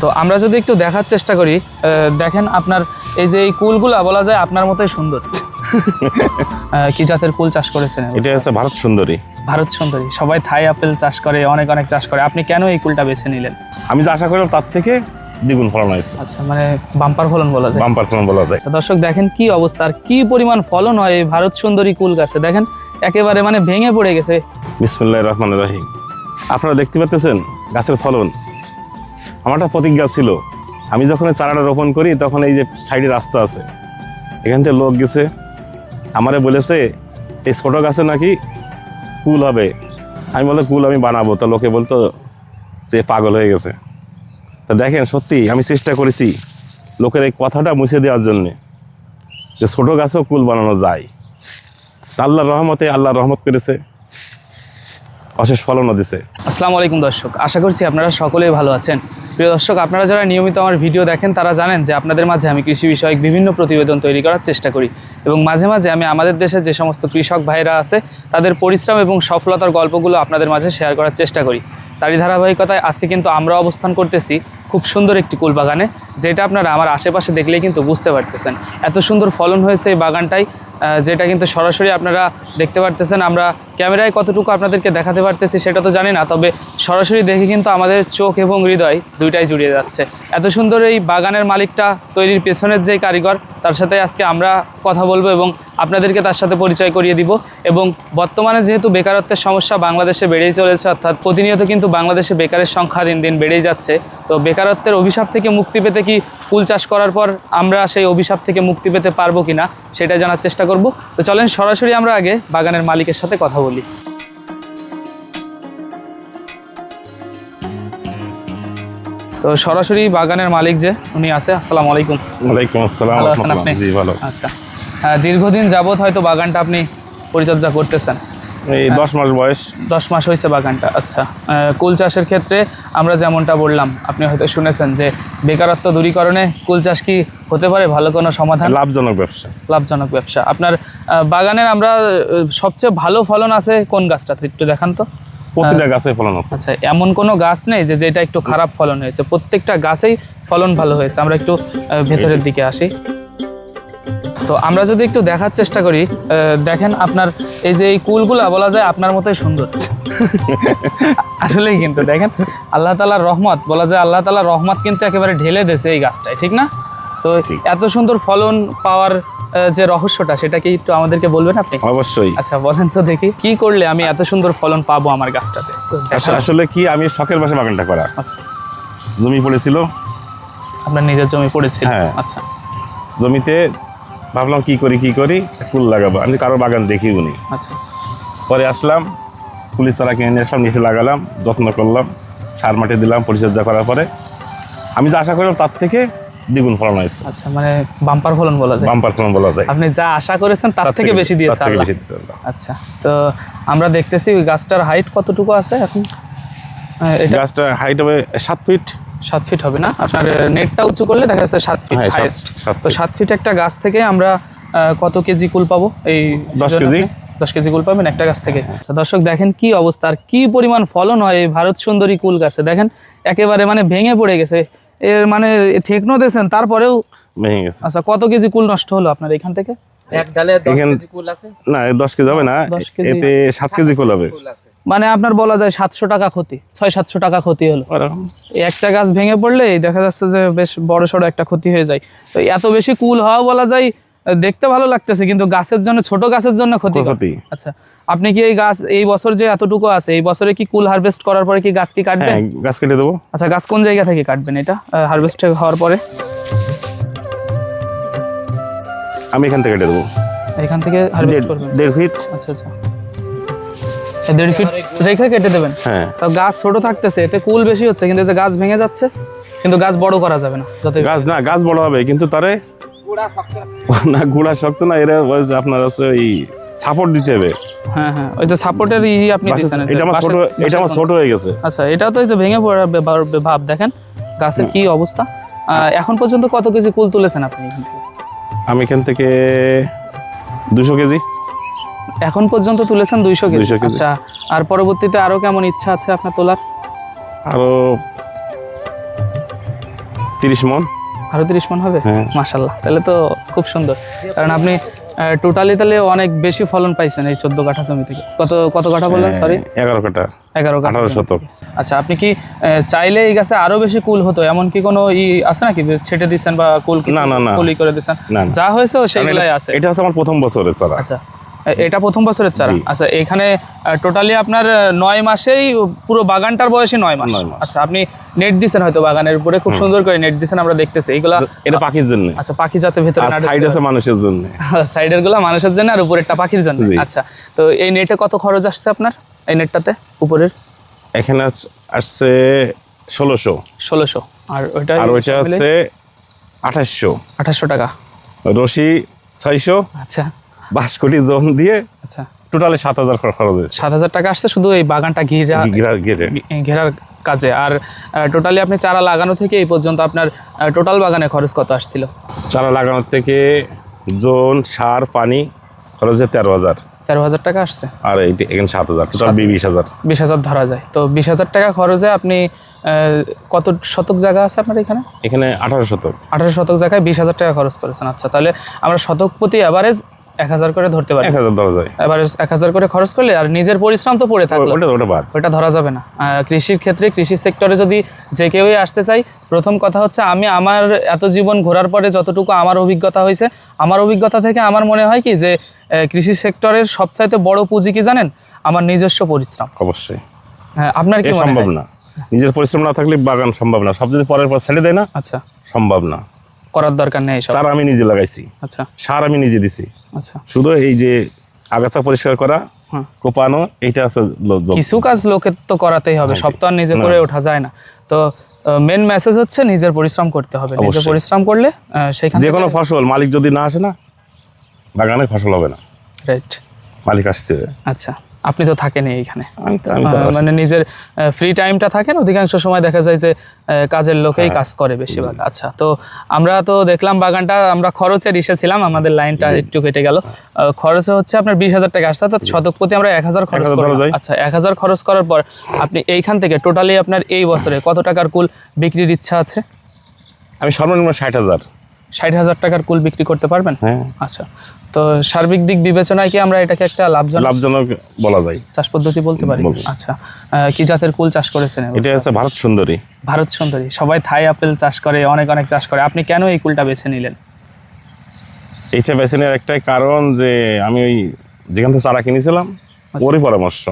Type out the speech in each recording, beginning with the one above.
তো আমরা যদি একটু দেখার চেষ্টা করি দেখেন আপনার এই যে এই কুলগুলা বলা যায় আপনার মতোই সুন্দর। কি জাতের কুল চাষ করেছেন এটা হচ্ছে ভারত সুন্দরী। ভারত সুন্দরী। সবাই থাই আপেল চাষ করে অনেক অনেক চাষ করে। আপনি কেন এই কুলটা বেছে নিলেন? আমি যা আশা করলাম তার থেকে দ্বিগুণ ফলন হয়েছে। আচ্ছা মানে বাম্পার ফলন বলা যায়। বাম্পার ফলন বলা যায়। আচ্ছা, দর্শক দেখেন কি অবস্থা আর কি পরিমাণ ফলন হয় এই ভারত সুন্দরী কুল গাছে। দেখেন একেবারে মানে ভেঙে পড়ে গেছে। বিসমুল্লাহ রহমান রাহিম। আপনারা দেখতে পাচ্ছেন গাছের ফলন। আমার একটা প্রতিজ্ঞা ছিল। আমি যখন চারাটা রোপণ করি, তখন এই যে সাইডে রাস্তা আছে। এখান থেকে লোক গেছে। আমারে বলেছে, এই ছোটো গাছে নাকি কুল হবে? আমি বলে কুল আমি বানাবো। তা লোকে বলতো যে পাগল হয়ে গেছে। তা দেখেন, সত্যি আমি চেষ্টা করেছি লোকের এই কথাটা মুছে দেওয়ার জন্যে যে ছোটো গাছেও কুল বানানো যায়। তা আল্লাহর রহমতে আল্লাহ রহমত করেছে অশেষ ফলনও দিছে। আসসালামু আলাইকুম দর্শক, আশা করছি আপনারা সকলেই ভালো আছেন। প্রিয় দর্শক, আপনারা যারা নিয়মিত আমার ভিডিও দেখেন, তারা জানেন যে আপনাদের মাঝে আমি কৃষি বিষয়ক বিভিন্ন প্রতিবেদন তৈরি করার চেষ্টা করি এবং মাঝে মাঝে আমি আমাদের দেশের যে সমস্ত কৃষক ভাইরা আছে, তাদের পরিশ্রম এবং সফলতার গল্পগুলো আপনাদের মাঝে শেয়ার করার চেষ্টা করি। তারই ধারাবাহিকতায় আজকে কিন্তু আমরা অবস্থান করতেছি খুব সুন্দর একটি কুল বাগানে যেটা আপনারা আমার আশেপাশে দেখলেই কিন্তু বুঝতে পারতেছেন। এত সুন্দর ফলন হয়েছে এই বাগানটাই যেটা কিন্তু সরাসরি আপনারা দেখতে পারতেছেন। আমরা ক্যামেরায় কতটুকু আপনাদেরকে দেখাতে পারতেছি সেটা তো জানি না, তবে সরাসরি দেখে কিন্তু আমাদের চোখ এবং হৃদয় দুইটাই জুড়িয়ে যাচ্ছে। এত সুন্দর এই বাগানের মালিকটা তৈরির পেছনের যে কারিগর, তার সাথে আজকে আমরা কথা বলব এবং আপনাদেরকে তার সাথে পরিচয় করিয়ে দিব। এবং বর্তমানে যেহেতু বেকারত্বের সমস্যা বাংলাদেশে বেড়েই চলেছে, অর্থাৎ প্রতিনিয়ত কিন্তু বাংলাদেশে বেকারের সংখ্যা দিন দিন বেড়েই যাচ্ছে, তো বেকারত্বের অভিশাপ থেকে মুক্তি পেতে কি ফুল চাষ করার পর আমরা সেই অভিশাপ থেকে মুক্তি পেতে পারব কিনা সেটা জানার চেষ্টা করব। তো চলেন সরাসরি আমরা আগে বাগানের মালিকের সাথে কথা বলি। তো সরাসরি বাগানের মালিক যে উনি আছে আসসালামু আলাইকুম। ওয়ালাইকুম আসসালাম ভালো আছেন আপনি? জি ভালো। আচ্ছা। হ্যাঁ, দীর্ঘদিন যাবত হয়তো বাগানটা আপনি পরিচর্যা করতেছেন। এই দশ মাস বয়স। দশ মাস হয়েছে বাগানটা আচ্ছা। কুল চাষের ক্ষেত্রে আমরা যেমনটা বললাম আপনি হয়তো শুনেছেন যে বেকারত্ব দূরীকরণে কুল চাষ কি হতে পারে? ভালো কোনো সমাধান? লাভজনক ব্যবসা। লাভজনক ব্যবসা। আপনার বাগানের আমরা সবচেয়ে ভালো ফলন আছে কোন গাছটাতে? একটু দেখান তো। প্রতিটা গাছে ফলন আছে। আচ্ছা এমন কোনো গাছ নেই যে যেটা একটু খারাপ ফলন হয়েছে? প্রত্যেকটা গাছেই ফলন ভালো হয়েছে। আমরা একটু ভেতরের দিকে আসি। তো আমরা যদি একটু দেখার চেষ্টা করি দেখেন আপনার এই যে এই কুলগুলা বলা যায় আপনার মতোই সুন্দর। আসলেই কিন্তু দেখেন আল্লাহ তালার রহমত বলা যায় আল্লাহ তালার রহমত কিন্তু একেবারে ঢেলে দেছে এই গাছটায় ঠিক না? তো এত সুন্দর ফলন পাওয়ার যে রহস্যটা সেটা কি একটু আমাদেরকে বলবেন আপনি? অবশ্যই। আচ্ছা বলেন তো দেখি কি করলে আমি এত সুন্দর ফলন পাবো আমার গাছটাতে? আসলে- আসলে কি আমি শখের বাসা বাগানটা করা? আচ্ছা। জমি পড়েছিল? আপনার নিজের জমি পড়েছিল? হ্যাঁ। আচ্ছা। জমিতে ভাবলাম কি করি কি করি? ফুল লাগাবো। আমি কারও বাগান দেখি উনি আচ্ছা। পরে আসলাম পুলিশ তারা কিনে নিয়ে আসলাম নিচে লাগালাম যত্ন করলাম সার মাটি দিলাম পরিচর্যা করার পরে আমি যা আশা করলাম তার থেকে দ্বিগুণ ফলন হয়েছে। আচ্ছা মানে বাম্পার ফলন বলা যায়। বাম্পার ফলন বলা যায়। আপনি যা আশা করেছেন তার থেকে বেশি দিয়েছে আল্লাহ। আচ্ছা তো আমরা দেখতেছি ওই গাছটার হাইট কতটুকু আছে এখন? আহ, এটা গাছটা হাইট হবে সাত ফিট সাত ফিট হবে না। আপনার নেটটা উঁচু করলে দেখা যাচ্ছে সাত ফিট হ্যাঁ, হাইয়েস্ট তো সাত ফিট একটা গাছ থেকে আমরা কত কেজি কুল পাবো এই দশ কেজি। দশ কেজি কুল পাবেন একটা গাছ থেকে। আচ্ছা, দর্শক দেখেন কি অবস্থা আর কি পরিমাণ ফলন হয় এই ভারত সুন্দরী কুল গাছে। দেখেন একেবারে মানে ভেঙে পড়ে গেছে। এর মানে থেকনো দিয়েছেন তারপরেও ভেঙে গেছে। আচ্ছা কত কেজি কুল নষ্ট হলো আপনার এখান থেকে? এক ডালে দশ এখান- কেজি কুল আছে। না এ দশ কেজি হবে না। 10। এতে সাত কেজি কুল হবে। কুল আছে। মানে আপনার বলা যায় সাতশো টাকা ক্ষতি ছয় সাতশো টাকা ক্ষতি হলো। একটা গাছ ভেঙে পড়লে দেখা যাচ্ছে যে বেশ বড় সড়ো একটা ক্ষতি হয়ে যায়। তো এত বেশি কুল হওয়া বলা যায় দেখতে ভালো লাগতেছে কিন্তু গাছের জন্য ছোট গাছের জন্য ক্ষতি। আচ্ছা আপনি কি এই গাছ এই বছর যে এতটুকু আছে এই বছরে কি কুল হারভেস্ট করার পরে কি গাছ কি কাটবেন হ্যাঁ গাছ কেটে দেবো। আচ্ছা গাছ কোন জায়গা থেকে কাটবেন এটা হারভেস্ট হওয়ার পরে? আমি এখান থেকে কেটে দেবো। এখান থেকে হারভেস্ট করবেন। দেড় ফিট আচ্ছা আচ্ছা। দেড় ফিট রেখে কেটে দেবেন। হ্যাঁ। তো গাছ ছোট থাকতেছে এতে কুল বেশি হচ্ছে কিন্তু যে গাছ ভেঙে যাচ্ছে কিন্তু গাছ বড় করা যাবে না। যাতে গাছ না গাছ বড় হবে কিন্তু তারে না। গুড়া শক্ত না এরা ওই যে আপনার আছে ওই সাপোর্ট দিতে হবে। হ্যাঁ হ্যাঁ ওই যে সাপোর্টের ই আপনি দিচ্ছেন এটা আমার ছোট এটা আমার ছোট হয়ে গেছে। আচ্ছা এটা তো এই যে ভেঙে পড়ার ভাব দেখেন গাছের কি অবস্থা। আহ, এখন পর্যন্ত কত কেজি কুল তুলেছেন আপনি? আমি এখান থেকে দুশো কেজি। এখন পর্যন্ত তুলেছেন দুইশো কেজি। আচ্ছা আর পরবর্তীতে আরও কেমন ইচ্ছা আছে আপনার তোলার? আরও তিরিশ মন। আরও তিরিশ মন হবে? হ্যাঁ। মাসাল্লাহ তাহলে তো খুব সুন্দর। কারণ আপনি টোটালি তাহলে অনেক বেশি ফলন পাইছেন এই চোদ্দ কাঠা জমি থেকে। কত কত কাঠা বললেন? সরি এগারো কাঠা। এগারো কাঠা শতক। আচ্ছা আপনি কি চাইলে এই গাছে আরও বেশি কুল হতো? এমন কি কোনো ই আছে নাকি? ছেটে দিচ্ছেন বা কুল না, না, না। কুলি করে দিচ্ছেন। যা হয়েছে সেগুলাই আছে। এটা হচ্ছে আমার প্রথম বছরের চারা। আচ্ছা। এটা প্রথম বছরের চারা? আচ্ছা এখানে টোটালি আপনার নয় মাসেই পুরো বাগানটার বয়সে নয় মাস। আচ্ছা আপনি নেট দিছেন হয়তো বাগানের উপরে খুব সুন্দর করে নেট দিছেন আমরা দেখতেছি। এইগুলা এটা পাখির জন্য। আচ্ছা পাখি যাতে ভেতরে সাইড আছে মানুষের জন্য। সাইডেরগুলা মানুষের জন্য আর উপরেরটা পাখির জন্য। আচ্ছা তো এই নেটে কত খরচ আসছে আপনার এই নেটটাতে উপরের? এখানে আসছে ষোলোশো। ষোলোশো। আর ওইটা আর ওইটা হচ্ছে আঠাশশো। আঠাশশো টাকা। রশি ছয়শো। আচ্ছা। বাঁশ কোটি জম দিয়ে আচ্ছা। টোটালি সাত হাজার খরচ হয়েছে। সাত হাজার টাকা আসছে শুধু এই বাগানটা ঘিরা ঘেরা ঘেরে। ঘেরার কাজে। আর টোটালি আপনি চারা লাগানো থেকে এই পর্যন্ত আপনার টোটাল বাগানে খরচ কত আসছিল? চারা লাগানোর থেকে জোন সার পানি খরচ হচ্ছে তেরো হাজার। তেরো হাজার টাকা আসছে? আর এইটি এখানে সাত হাজার টোটাল বিশ হাজার। বিশ হাজার ধরা যায়। তো বিশ হাজার টাকা খরচে আপনি কত শতক জায়গা আছে আপনার এখানে? এখানে আঠারো শতক। আঠারো শতক জায়গায় বিশ হাজার টাকা খরচ করেছেন। আচ্ছা তাহলে আমরা শতক প্রতি অ্যাভারেজ এক হাজার করে ধরতে পারি এক হাজার ধরা যায়। অ্যাভারেজ এক হাজার করে খরচ করলে আর নিজের পরিশ্রম তো পড়ে থাকল। ওটা ওটা বাদ। ওটা ধরা যাবে না। কৃষির ক্ষেত্রে কৃষি সেক্টরে যদি যে কেউই আসতে চাই প্রথম কথা হচ্ছে আমি আমার এত জীবন ঘোরার পরে যতটুকু আমার অভিজ্ঞতা হয়েছে আমার অভিজ্ঞতা থেকে আমার মনে হয় কি যে কৃষি সেক্টরের সবচাইতে বড় পুঁজি কি জানেন? আমার নিজস্ব পরিশ্রম। অবশ্যই। হ্যাঁ আপনার কি সম্ভব না। নিজের পরিশ্রম না থাকলে বাগান সম্ভব না। সব যদি পরের পর ছেড়ে দেয় না আচ্ছা। সম্ভব না। করার দরকার নেই সব চারা আমি নিজে লাগাইছি। আচ্ছা। সার আমি নিজে দিছি। আচ্ছা। শুধু এই যে আগাছা পরিষ্কার করা কোপানো এইটা আছে কিছু কাজ লোকের তো করাতেই হবে সব তো আর নিজে করে ওঠা যায় না। তো মেন মেসেজ হচ্ছে নিজের পরিশ্রম করতে হবে। নিজে পরিশ্রম করলে সেখান যে কোনো ফসল মালিক যদি না আসে না বাগানে ফসল হবে না। রাইট মালিক আসতে হবে আচ্ছা। আপনি তো থাকেনই এইখানে। মানে নিজের ফ্রি টাইমটা থাকেন অধিকাংশ সময় দেখা যায় যে কাজের লোকেই কাজ করে বেশিরভাগ। আচ্ছা তো আমরা তো দেখলাম বাগানটা আমরা খরচের ইসে ছিলাম আমাদের লাইনটা একটু কেটে গেল। খরচে হচ্ছে আপনার বিশ হাজার টাকা আসছে অর্থাৎ শতক প্রতি আমরা এক হাজার খরচ 1000 ধরা করলাম আচ্ছা এক হাজার খরচ করার পর আপনি এইখান থেকে টোটালি আপনার এই বছরে কত টাকার কুল বিক্রির ইচ্ছা আছে? আমি সর্বনিম্ন ষাট হাজার। ষাট হাজার টাকার কুল বিক্রি করতে পারবেন? হ্যাঁ। আচ্ছা। তো সার্বিক দিক বিবেচনায় কি আমরা এটাকে একটা লাভজনক লাভজনক বলা যায়। চাষ পদ্ধতি বলতে পারি? আচ্ছা। কি জাতের কুল চাষ করেছেন এটা হচ্ছে ভারত সুন্দরী। ভারত সুন্দরী। সবাই থাই আপেল চাষ করে অনেক অনেক চাষ করে। আপনি কেন এই কুলটা বেছে নিলেন? এইটা বেছে নেওয়ার একটাই কারণ যে আমি ওই যেখান থেকে চারা কিনেছিলাম ওরই পরামর্শ।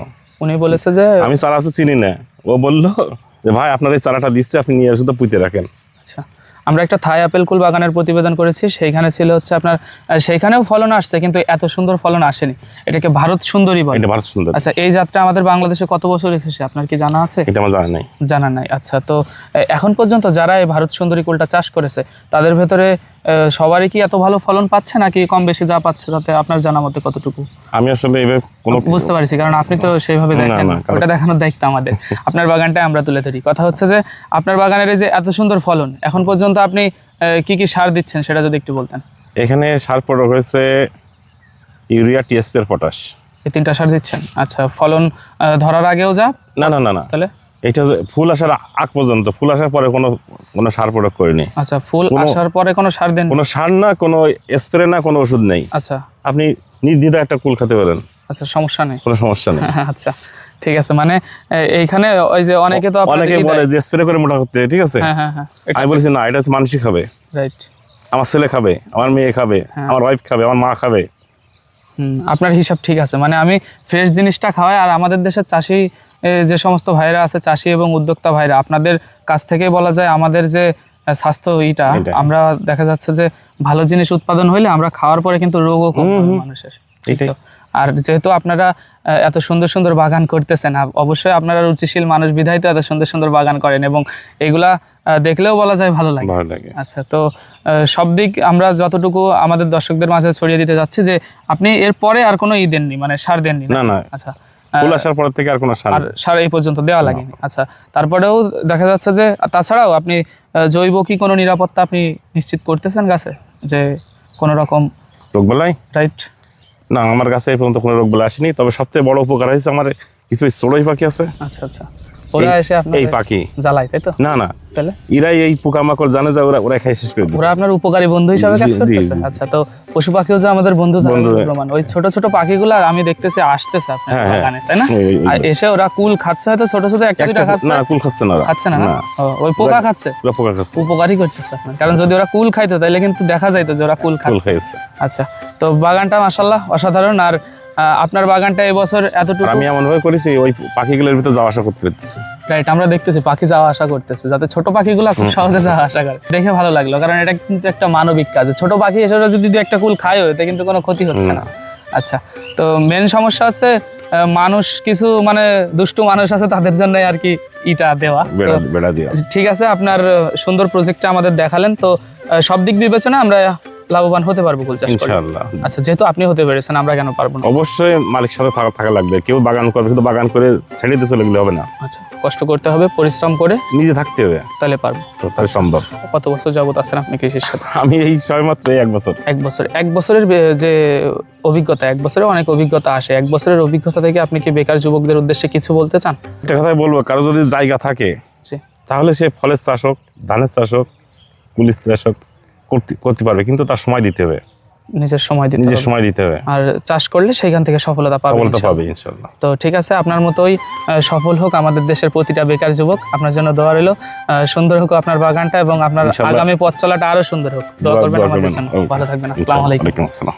উনি বলেছে যে আমি চারা তো চিনি না। ও বলল যে ভাই আপনার এই চারাটা দিচ্ছে আপনি নিয়ে তো পুঁতে রাখেন। আচ্ছা। আমরা একটা থাই আপেল কুল বাগানের প্রতিবেদন করেছি সেইখানে ছিল হচ্ছে আপনার সেইখানেও ফলন আসছে কিন্তু এত সুন্দর ফলন আসেনি। এটাকে ভারত সুন্দরী বলে। ভারত সুন্দর। আচ্ছা এই যাত্রা আমাদের বাংলাদেশে কত বছর এসেছে? আপনার কি জানা আছে? এটা আমার জানা নাই। জানা নাই। আচ্ছা তো এখন পর্যন্ত যারা এই ভারত সুন্দরী কুলটা চাষ করেছে তাদের ভেতরে সবারই কি এত ভালো ফলন পাচ্ছে নাকি কম বেশি যা পাচ্ছে তাতে আপনার জানা মতে কতটুকু? আমি আসলে এবার কোনো বুঝতে পারছি কারণ আপনি তো সেইভাবে দেখেন ওটা দেখানোর দায়িত্ব আমাদের। আপনার বাগানটা আমরা তুলে ধরি। কথা হচ্ছে যে আপনার বাগানের এই যে এত সুন্দর ফলন এখন পর্যন্ত আপনি কি কি সার দিচ্ছেন সেটা যদি একটু বলতেন? এখানে সার প্রয়োগ হয়েছে ইউরিয়া টিএসপি আর পটাশ। এই তিনটা সার দিচ্ছেন? আচ্ছা ফলন ধরার আগেও যা? না না না না। তাহলে? এটা ফুল আসার আগ পর্যন্ত ফুল আসার পরে কোনো কোনো সার প্রয়োগ করিনি। আচ্ছা ফুল আসার পরে কোনো সার দেন কোনো সার না কোনো স্প্রে না কোনো ওষুধ নেই। আচ্ছা। আপনি নির্দ্বিধা একটা কুল খেতে পারেন। আচ্ছা সমস্যা নেই। কোনো সমস্যা নেই। আচ্ছা ঠিক আছে মানে এইখানে ওই যে অনেকে তো অনেকে বলে যে স্প্রে করে মোটা করতে ঠিক আছে? হ্যাঁ হ্যাঁ হ্যাঁ। আমি বলেছি না এটা হচ্ছে মানুষই খাবে। রাইট আমার ছেলে খাবে আমার মেয়ে খাবে। আমার ওয়াইফ খাবে আমার মা খাবে। আপনার হিসাব ঠিক আছে। মানে আমি ফ্রেশ জিনিসটা খাওয়াই আর আমাদের দেশের চাষি যে সমস্ত ভাইরা আছে চাষি এবং উদ্যোক্তা ভাইরা আপনাদের কাছ থেকে বলা যায় আমাদের যে স্বাস্থ্য ইটা আমরা দেখা যাচ্ছে যে ভালো জিনিস উৎপাদন হইলে আমরা খাওয়ার পরে কিন্তু রোগও কম মানুষের। এটাই। আর যেহেতু আপনারা এত সুন্দর সুন্দর বাগান করতেছেন অবশ্যই আপনারা রুচিশীল মানুষ বিধায় তো এত সুন্দর সুন্দর বাগান করেন এবং এগুলা দেখলেও বলা যায় ভালো লাগে। আচ্ছা তো সব দিক আমরা যতটুকু আমাদের দর্শকদের মাঝে ছড়িয়ে দিতে যাচ্ছি যে আপনি এর পরে আর কোনো ই দেননি মানে সার দেননি না? না আচ্ছা ফুল আসার পর থেকে আর কোনো সার সার এই পর্যন্ত দেওয়া লাগেনি। আচ্ছা তারপরেও দেখা যাচ্ছে যে তাছাড়াও আপনি জৈব কি কোনো নিরাপত্তা আপনি নিশ্চিত করতেছেন গাছে? যে কোনো রকম রাইট না, আমার কাছে এই পর্যন্ত কোনো রোগগুলো আসেনি। তবে সবচেয়ে বড় উপকার হয়েছে আমার কিছু চড়ই পাখি আছে। আচ্ছা আচ্ছা। ওরা এসে এই পাখি। জ্বালায় তাই তো? না না। তাহলে? এরাই এই পোকামাকড় জানে যে ওরা ওরা খাই শেষ করে দিচ্ছে ওরা আপনার উপকারী বন্ধু হিসাবে কাজ করতেছে। আচ্ছা তো পশু পাখিও যে আমাদের বন্ধু বন্ধু। প্রমাণ? ওই ছোট ছোট পাখিগুলো আমি দেখতেছি আসতেছে আপনার হ্যাঁ, হ্যাঁ। বাগানে তাই না? আর এসে ওরা কুল খাচ্ছে হয়তো ছোট ছোট একটা দুইটা খাচ্ছে। না কুল খাচ্ছে না। খাচ্ছে না ওই পোকা খাচ্ছে? ওরা পোকা খাচ্ছে। উপকারী করতেছে আপনার। কারণ যদি ওরা কুল খাইতো তাহলে কিন্তু দেখা যাইতো যে ওরা কুল খাচ্ছে। খাইছে। আচ্ছা তো বাগানটা মাসাল্লাহ অসাধারণ। আর আপনার বাগানটা এবছর এতটুকু? আমি এমন ভাবে করেছি ওই পাখিগুলোর ভিতরে যাওয়া আসা করতে পারতেছি রাইট আমরা দেখতেছি পাখি যাওয়া আসা করতেছে যাতে ছোট পাখিগুলো খুব সহজে যাওয়া আসা করে। দেখে ভালো লাগল কারণ এটা কিন্তু একটা মানবিক কাজ। ছোট পাখি এসে যদি দু একটা কুল খায় এতে কিন্তু কোনো ক্ষতি হচ্ছে না। আচ্ছা তো মেন সমস্যা হচ্ছে মানুষ কিছু মানে দুষ্টু মানুষ আছে তাদের জন্য আর কি ইটা দেওয়া। বেড়া দিয়া ঠিক আছে আপনার সুন্দর প্রজেক্টটা আমাদের দেখালেন। তো সব দিক বিবেচনা আমরা লাভবান হতে পারব কুল চাষ করে ইনশাআল্লাহ। আচ্ছা যেহেতু আপনি হতে পেরেছেন আমরা কেন পারব না? অবশ্যই মালিক সাথে থাকা থাকা লাগবে। কেউ বাগান করবে শুধু বাগান করে ছেড়ে দিতে চলে গেলে হবে না। আচ্ছা কষ্ট করতে হবে পরিশ্রম করে নিজে থাকতে হবে। তাহলে পারব। তাহলে সম্ভব। কত বছর যাবত আছেন আপনি কৃষির সাথে? আমি এই সবেমাত্র এক বছর। এক বছর। এক বছরের যে অভিজ্ঞতা এক বছরে অনেক অভিজ্ঞতা আসে। এক বছরের অভিজ্ঞতা থেকে আপনি কি বেকার যুবকদের উদ্দেশ্যে কিছু বলতে চান? একটা কথাই বলব কারও যদি জায়গা থাকে তাহলে সে ফলের চাষ হোক ধানের চাষ হোক পুলিশ চাষ হোক করতে পারবে কিন্তু তার সময় দিতে হবে। নিজের সময় দিতে নিজের। সময় দিতে হবে। আর চাষ করলে সেইখান থেকে সফলতা পাবে সফলতা পাবে ইনশাআল্লাহ তো ঠিক আছে আপনার মতোই সফল হোক আমাদের দেশের প্রতিটা বেকার যুবক। আপনার জন্য দোয়া রইল। সুন্দর হোক আপনার বাগানটা এবং আপনার আগামী পথ চলাটা আরও সুন্দর হোক। দোয়া করবেন আমাদের জন্য। ভালো থাকবেন। আসসালামু। আলাইকুম। আসসালাম।